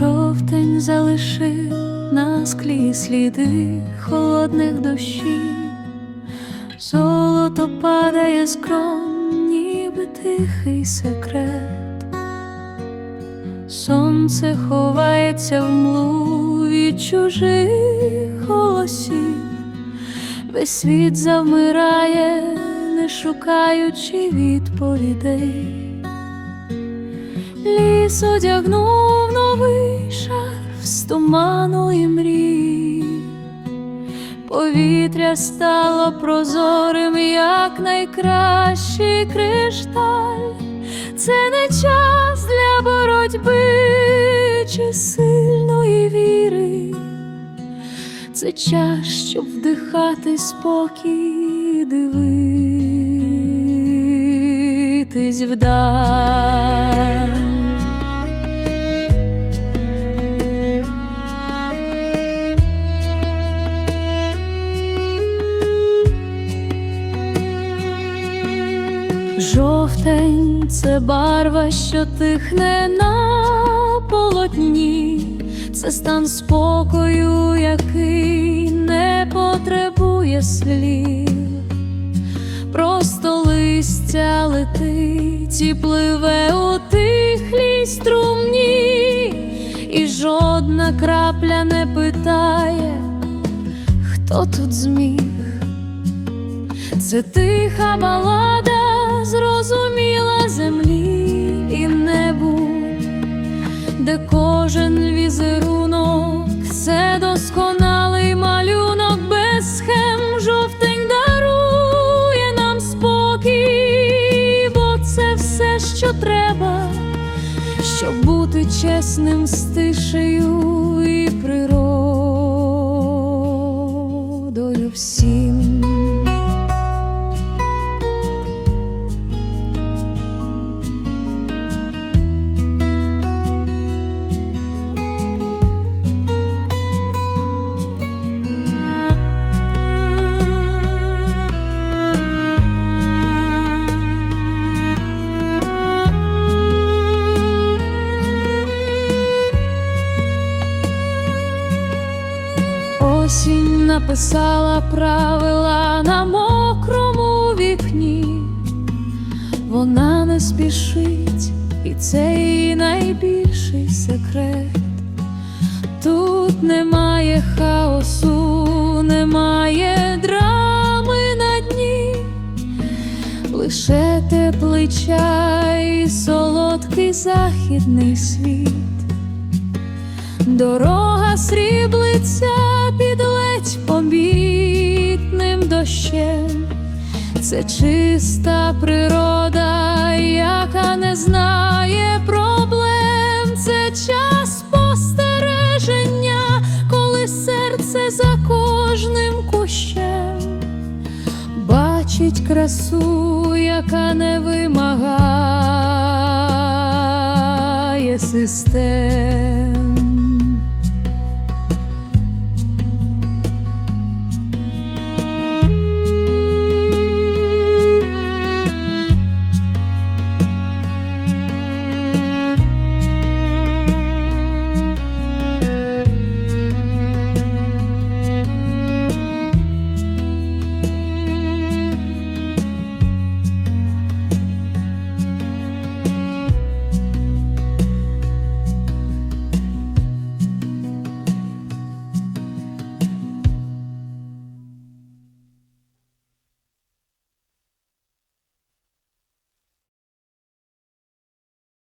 День залишив на склі сліди холодних дощів, золото падає з крон, ніби тихий секрет. Сонце ховається в млу від чужих голосів, весь світ завмирає, не шукаючи відповідей. Ліс одягнув новий шарф з туману і мрій, повітря стало прозорим, як найкращий кришталь. Це не час для боротьби чи сильної віри, це час, щоб вдихати спокій, дивитись вдаль. Жовтень це барва, що тихне на полотні, це стан спокою, який не потребує слів, просто листя летить і пливе у тихлій струмні, і жодна крапля не питає, хто тут зміг. Це тиха балада, зрозуміла землі і небу, де кожен візерунок це досконалий малюнок без схем жовтень дарує нам спокій, бо це все, що треба, щоб бути чесним з тишею і природою Осінь написала правила на мокрому вікні, вона не спішить, і це її найбільший секрет. Тут немає хаосу, немає драми на дні, лише теплий чай, і солодкий західний світ. Дорога сріблиться дощем. Це чиста природа, яка не знає проблем. Це час спостереження, коли серце за кожним кущем бачить красу, яка не вимагає систем.